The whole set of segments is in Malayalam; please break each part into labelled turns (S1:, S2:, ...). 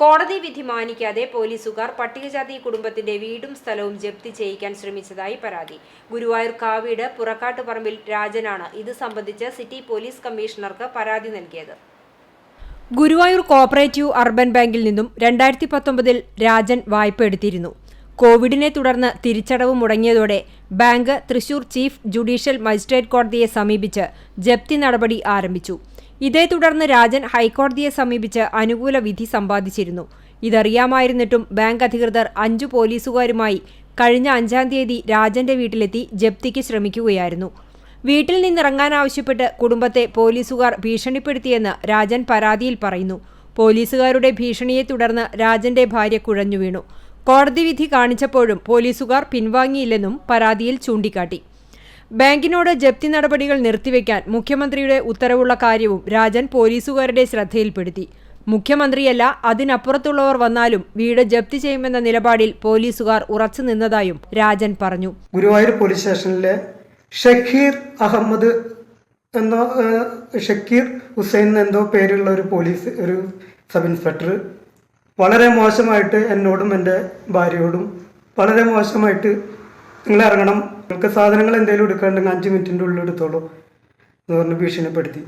S1: കോടതി വിധി മാനിക്കാതെ പോലീസുകാർ പട്ടികജാതി കുടുംബത്തിന്റെ വീടും സ്ഥലവും ജപ്തി ചെയ്യിക്കാൻ ശ്രമിച്ചതായി പരാതി. ഗുരുവായൂർ കാവീട് പുറക്കാട്ടുപറമ്പിൽ രാജനാണ് ഇത് സംബന്ധിച്ച് സിറ്റി പോലീസ് കമ്മീഷണർക്ക് പരാതി നൽകിയത്. ഗുരുവായൂർ കോപ്പറേറ്റീവ് അർബൻ ബാങ്കിൽ നിന്നും രണ്ടായിരത്തി പത്തൊമ്പതിൽ രാജൻ വായ്പ എടുത്തിരുന്നു. കോവിഡിനെ തുടർന്ന് തിരിച്ചടവ് മുടങ്ങിയതോടെ bank Thrissur chief judicial magistrate കോടതിയെ സമീപിച്ച് ജപ്തി നടപടി ആരംഭിച്ചു. ഇതേ തുടർന്ന് രാജൻ ഹൈക്കോടതിയെ സമീപിച്ച് അനുകൂല വിധി സമ്പാദിച്ചിരുന്നു. ഇതറിയാമായിരുന്നിട്ടും ബാങ്ക് അധികൃതർ അഞ്ചു പോലീസുകാരുമായി കഴിഞ്ഞ അഞ്ചാം തീയതി രാജന്റെ വീട്ടിലെത്തി ജപ്തിക്ക് ശ്രമിക്കുകയായിരുന്നു. വീട്ടിൽ നിന്നിറങ്ങാനാവശ്യപ്പെട്ട് കുടുംബത്തെ പോലീസുകാർ ഭീഷണിപ്പെടുത്തിയെന്ന് രാജൻ പരാതിയിൽ പറയുന്നു. പോലീസുകാരുടെ ഭീഷണിയെ തുടർന്ന് രാജന്റെ ഭാര്യ കുഴഞ്ഞു വീണു കോടതി വിധി കാണിച്ചപ്പോഴും പോലീസുകാർ പിൻവാങ്ങിയില്ലെന്നും പരാതിയിൽ ചൂണ്ടിക്കാട്ടി. ബാങ്കിനോട് ജപ്തി നടപടികൾ നിർത്തിവെക്കാൻ മുഖ്യമന്ത്രിയുടെ ഉത്തരവുള്ള കാര്യവും രാജൻ പോലീസുകാരുടെ ശ്രദ്ധയിൽപ്പെടുത്തി. മുഖ്യമന്ത്രിയല്ല അതിനപ്പുറത്തുള്ളവർ വന്നാലും വീട് ജപ്തി ചെയ്യുമെന്ന നിലപാടിൽ പോലീസുകാർ ഉറച്ചു നിന്നതായും രാജൻ പറഞ്ഞു.
S2: ഗുരുവായൂർ പോലീസ് സ്റ്റേഷനിലെ ഷക്കീർ അഹമ്മദ് എന്നോ ഷക്കീർ ഹുസൈൻ എന്തോ പേരുള്ള ഒരു പോലീസ് ഒരു സബ് ഇൻസ്പെക്ടർ വളരെ മോശമായിട്ട് എന്നോടും എന്റെ ഭാര്യയോടും വളരെ മോശമായിട്ട് നിങ്ങൾ ഇറങ്ങണം നിങ്ങൾക്ക് സാധനങ്ങൾ എന്തെങ്കിലും എടുക്കാണ്ടെങ്കിൽ അഞ്ച് മിനിറ്റിന്റെ ഉള്ളിൽ എടുത്തോളൂ എന്ന് പറഞ്ഞ് ഭീഷണിപ്പെടുത്തി.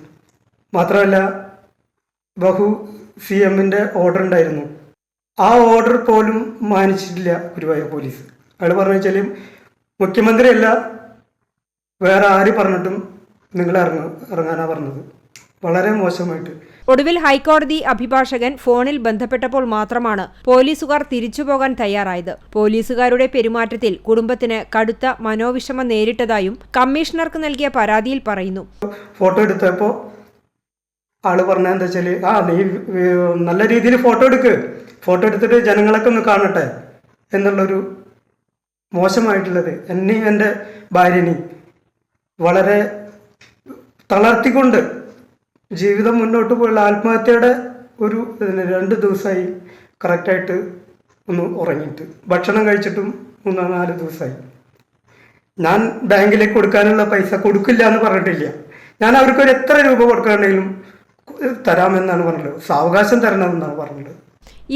S2: മാത്രമല്ല ബഹു സി എമ്മിന്റെ ഓർഡർ ഉണ്ടായിരുന്നു. ആ ഓർഡർ പോലും മാനിച്ചിട്ടില്ല ഗുരുവായൂർ പോലീസ് അയാൾ പറഞ്ഞു വെച്ചാൽ മുഖ്യമന്ത്രിയല്ല വേറെ ആര് പറഞ്ഞിട്ടും നിങ്ങൾ ഇറങ്ങ ഇറങ്ങാനാണ് പറഞ്ഞത്. വളരെ മോശമായിട്ട്.
S1: ഒടുവിൽ ഹൈക്കോടതി അഭിഭാഷകൻ ഫോണിൽ ബന്ധപ്പെട്ടപ്പോൾ മാത്രമാണ് പോലീസുകാർ തിരിച്ചുപോകാൻ തയ്യാറായത്. പോലീസുകാരുടെ പെരുമാറ്റത്തിൽ കുടുംബത്തിന് കടുത്ത മനോവിഷമം നേരിട്ടതായും കമ്മീഷണർക്ക് നൽകിയ പരാതിയിൽ പറയുന്നു.
S2: ഫോട്ടോ എടുത്തപ്പോൾ ആൾ പറഞ്ഞ എന്താ വെച്ചാൽ ആ നീ നല്ല രീതിയിൽ ഫോട്ടോ എടുക്ക്. ഫോട്ടോ എടുത്തിട്ട് ജനങ്ങളൊക്കെ ഒന്ന് കാണട്ടെ. എന്നുള്ളൊരു മോശമായിട്ടുള്ളത് എന്നെയും എന്റെ ഭാര്യനെയും വളരെ തളർത്തിക്കൊണ്ട് ജീവിതം മുന്നോട്ട് പോയുള്ള ആത്മഹത്യയുടെ ഒരു രണ്ട് ദിവസമായി കറക്റ്റായിട്ട് ഒന്ന് ഉറങ്ങിയിട്ട് ഭക്ഷണം കഴിച്ചിട്ടും മൂന്നോ നാല് ദിവസമായി. ഞാൻ ബാങ്കിലേക്ക് കൊടുക്കാനുള്ള പൈസ കൊടുക്കില്ല എന്ന് പറഞ്ഞിട്ടില്ല. ഞാൻ അവർക്ക് ഒരു എത്ര രൂപ കൊടുക്കുകയാണെങ്കിലും തരാമെന്നാണ് പറഞ്ഞത്. സാവകാശം തരണമെന്നാണ് പറഞ്ഞത്.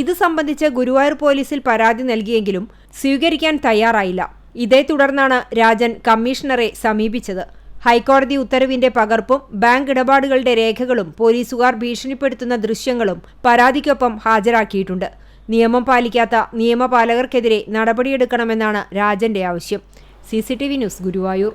S1: ഇത് സംബന്ധിച്ച് ഗുരുവായൂർ പോലീസിൽ പരാതി നൽകിയെങ്കിലും സ്വീകരിക്കാൻ തയ്യാറായില്ല. ഇതേ തുടർന്നാണ് രാജൻ കമ്മീഷണറെ സമീപിച്ചത്. ഹൈക്കോടതി ഉത്തരവിന്റെ പകർപ്പും ബാങ്ക് ഇടപാടുകളുടെ രേഖകളും പോലീസുകാർ ഭീഷണിപ്പെടുത്തുന്ന ദൃശ്യങ്ങളും പരാതിക്കൊപ്പം ഹാജരാക്കിയിട്ടുണ്ട്. നിയമം പാലിക്കാത്ത നിയമപാലകർക്കെതിരെ നടപടിയെടുക്കണമെന്നാണ് രാജന്റെ ആവശ്യം. C news Guruvayur.